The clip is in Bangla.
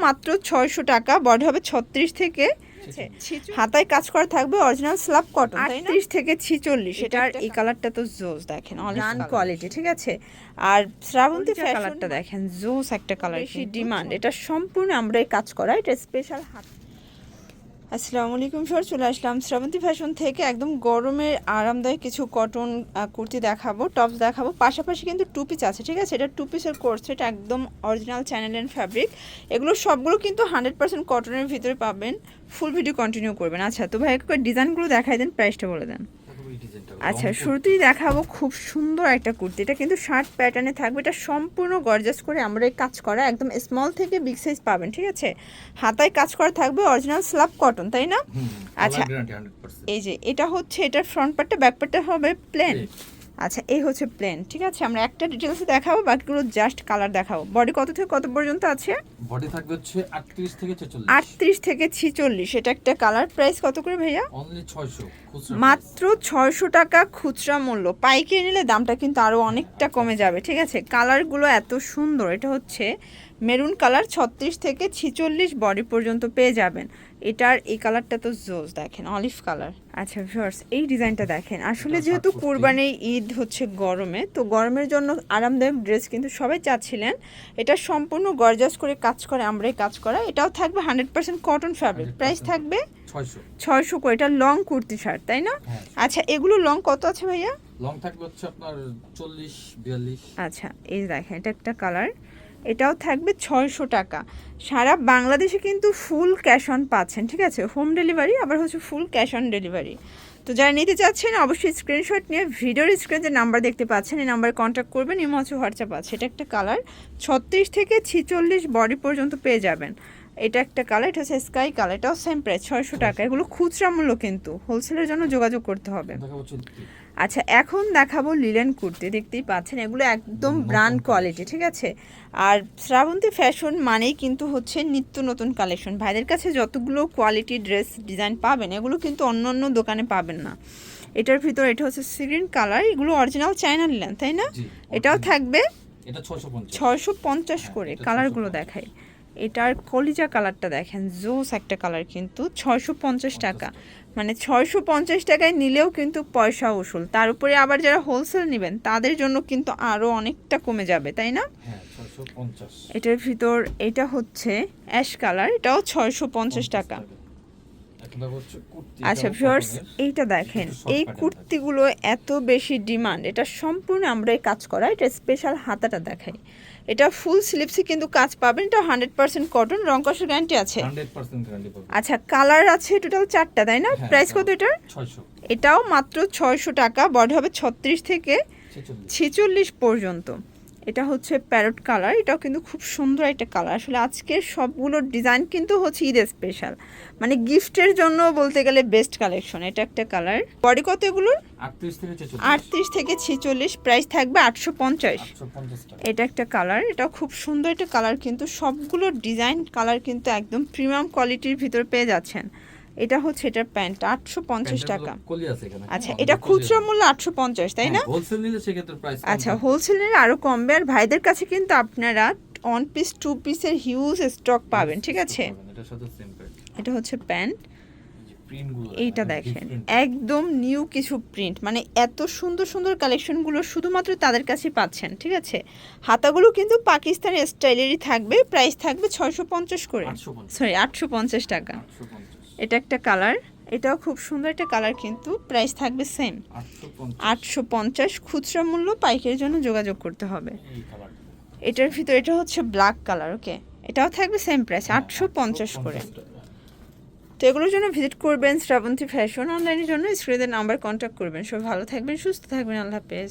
মাত্র ছয়শো টাকা বড হবে ছত্রিশ থেকে হাতায় কাজ করা থাকবে অরিজিনাল স্ল্যাব কটন আটত্রিশ থেকে ছিচল্লিশ এটার এই কালারটা তো জোস দেখেন অনলাইন কোয়ালিটি ঠিক আছে? আর শ্রাবন্তী কালারটা দেখেন জোস একটা কালার ডিমান্ড এটা সম্পূর্ণ আমরা এই কাজ করা এটা স্পেশাল হাত আসসালামু আলাইকুম সর চলে আসলাম শ্রাবন্তী ফ্যাশন থেকে। একদম গরমের আরামদায়ক কিছু কটন কুর্তি দেখাবো টপস দেখাবো। পাশাপাশি কিন্তু টু পিস আছে, ঠিক আছে? এটা টু পিসের কোর্স এটা একদম অরিজিনাল চ্যানেল অ্যান্ড ফ্যাব্রিক এগুলো সবগুলো কিন্তু হান্ড্রেড পার্সেন্ট কটনের ভিতরে পাবেন। ফুল ভিডিও কন্টিনিউ করবেন। আচ্ছা তো ভাই একবার ডিজাইনগুলো দেখাই দেন প্রাইসটা বলে দেন। আচ্ছা শুরুতেই দেখাবো খুব সুন্দর একটা কুর্তি। এটা কিন্তু শার্ট প্যাটার্নে থাকবে এটা সম্পূর্ণ গর্জাস করে আমরা এই কাজ করা একদম স্মল থেকে বিগ সাইজ পাবেন ঠিক আছে? হাতায় কাজ করা থাকবে অরিজিনাল স্ল্যাব কটন তাই না? আচ্ছা এই যে এটা হচ্ছে এটার ফ্রন্ট পার্টটা ব্যাক পার্টটা হবে প্লেন আচ্ছা এই হচ্ছে প্লেন ঠিক আছে? আমরা একটা ডিটেলসে দেখাবো বাকিগুলো জাস্ট কালার দেখাবো। বডি কত থেকে কত পর্যন্ত আছে? বডি থাকবে হচ্ছে 38 থেকে 46 আটত্রিশ থেকে ছিচল্লিশ এটা একটা কালার প্রাইস কত করে ভাইয়া? অনলি 600 খুচরা মাত্র ছয়শো টাকা খুচরা মূল্য। পাইকারি নিলে দামটা কিন্তু আরও অনেকটা কমে যাবে ঠিক আছে? কালারগুলো এত সুন্দর এটা হচ্ছে মেরুন কালার ছত্রিশ থেকে ছিচল্লিশ বডি পর্যন্ত পেয়ে যাবেন। এটার এই কালারটা তো জোস দেখেন অলিভ কালার। আচ্ছা ভিউয়ার্স এই ডিজাইনটা দেখেন। আসলে যেহেতু কোরবানির ঈদ হচ্ছে গরমে তো গরমের জন্য আরামদায়ক ড্রেস কিন্তু সবাই চাচ্ছিলেন। এটা সম্পূর্ণ গর্জাস করে কাজ করে আমরাই কাজ করা। এটাও থাকবে hundred percent cotton fabric price থাকবে 600 ছয়শো করে এটা লং কুর্তি শার্ট তাই না? হ্যাঁ। আচ্ছা এগুলো লং কত আছে ভাইয়া? লং থাকবে হচ্ছে আপনার 40 42 আচ্ছা এই দেখেন এটা একটা কালার। এটাও থাকবে ছয়শো টাকা। সারা বাংলাদেশে কিন্তু ফুল ক্যাশ অন পাচ্ছেন, ঠিক আছে? হোম ডেলিভারি আবার হচ্ছে ফুল ক্যাশ অন ডেলিভারি তো যারা নিতে চাচ্ছেন, অবশ্যই স্ক্রিনশট নিয়ে ভিডিওর স্ক্রিন যে নাম্বার দেখতে পাচ্ছেন, এই নাম্বারে কন্ট্যাক্ট করবেন, ইমো হচ্ছে হোয়াটসঅ্যাপ আছে। এটা একটা কালার ছত্রিশ থেকে ছিচল্লিশ বডি পর্যন্ত পেয়ে যাবেন। এটা একটা কালার এটা হচ্ছে স্কাই কালার এটাও সেম প্রাইস ছয়শো টাকা। এগুলো খুচরা মূল্য কিন্তু হোলসেলের জন্য যোগাযোগ করতে হবে। আচ্ছা এখন দেখাবো লিলেন কুর্তি দেখতেই পাচ্ছেন এগুলো একদম ব্র্যান্ড কোয়ালিটি ঠিক আছে? আর শ্রাবন্তী ফ্যাশন মানেই কিন্তু হচ্ছে নিত্য নতুন কালেকশন ভাইদের কাছে যতগুলো কোয়ালিটি ড্রেস ডিজাইন পাবেন এগুলো কিন্তু অন্য অন্য দোকানে পাবেন না। এটার ভিতর এটা হচ্ছে সিগ্রিন কালার এগুলো অরিজিনাল চায়না লিলেন তাই না? এটাও থাকবে এটা ছয়শো পঞ্চাশ। হ্যাঁ, করে কালারগুলো 650 দেখাই এটার কলিজা কালারটা দেখেন জোস একটা কালার কিন্তু ছয়শো পঞ্চাশ টাকা। মানে ছয়শো পঞ্চাশ টাকায় নিলেও কিন্তু পয়সা উসুল। তার উপরে আবার যারা হোলসেল নেবেন তাদের জন্য কিন্তু আরও অনেকটা কমে যাবে তাই না? হ্যাঁ 650 এটার ভিতর এটা হচ্ছে অ্যাশ কালার এটাও ছয়শো পঞ্চাশ টাকা। আচ্ছা ভিউয়ার্স এইটা দেখেন এই কুর্তিগুলো এত বেশি ডিমান্ড এটা সম্পূর্ণ আমরা এই কাজ করা এটা স্পেশাল হাতাটা দেখাই। এটা ফুল স্লিপসে কিন্তু কাজ পাবেন। এটা হান্ড্রেড পার্সেন্ট কটন রং কষের গ্যারান্টি আছে। 100% গ্যারান্টি পাবে আচ্ছা কালার আছে টোটাল চারটা তাই না? হ্যাঁ, প্রাইস কত এটার? এটাও মাত্র ছয়শো টাকা বড হবে ছত্রিশ থেকে ছেচল্লিশ পর্যন্ত। এটা হচ্ছে প্যারট কালার এটাও কিন্তু খুব সুন্দর একটা কালার আসলে আজকের সবগুলো ডিজাইন কিন্তু হচ্ছে ঈদের স্পেশাল মানে গিফটের জন্য বলতে গেলে বেস্ট কালেকশন এটা একটা কালার বডি কত এগুলোর? 38 থেকে 46 আটত্রিশ থেকে ছেচল্লিশ প্রাইস থাকবে আটশো পঞ্চাশ। এটা একটা কালার এটা খুব সুন্দর একটা কালার কিন্তু সবগুলো ডিজাইন কালার কিন্তু একদম প্রিমিয়াম কোয়ালিটির ভিতরে পেয়ে যাচ্ছেন। এটা হচ্ছে এটার প্যান্ট আটশো পঞ্চাশ টাকা। কলি আছে এখানে। আচ্ছা হ্যাঁ, এটা খুচরা মূল্য আটশো পঞ্চাশ তাই না? হ্যাঁ, হোলসেল নিলে আচ্ছা আরও কমবে। আর ভাইদের কাছে কিন্তু আপনারা ওয়ান পিস টু পিসের হিউজ স্টক পাবেন ঠিক আছে? এটা হচ্ছে প্যান্ট। এইটা দেখেন একদম নিউ কিছু প্রিন্ট মানে এত সুন্দর সুন্দর কালেকশনগুলো শুধুমাত্র তাদের কাছেই পাচ্ছেন ঠিক আছে? হাতাগুলো কিন্তু পাকিস্তানি স্টাইলেরই থাকবে। প্রাইস থাকবে ছয়শো পঞ্চাশ করে। সরি আটশো পঞ্চাশ টাকা। 850 এটা একটা কালার। এটাও খুব সুন্দর একটা কালার কিন্তু প্রাইস থাকবে সেম 850 আটশো পঞ্চাশ খুচরা মূল্য পাইকারির জন্য যোগাযোগ করতে হবে। এটার ভিতর এটা হচ্ছে ব্ল্যাক কালার ওকে এটাও থাকবে সেম প্রাইস আটশো পঞ্চাশ করে। তো এগুলোর জন্য ভিজিট করবেন শ্রাবন্তী ফ্যাশন অনলাইনের জন্য। স্ক্রিনের নাম্বার কন্ট্যাক্ট করবেন। সব ভালো থাকবেন সুস্থ থাকবেন। আল্লাহ হাফেজ।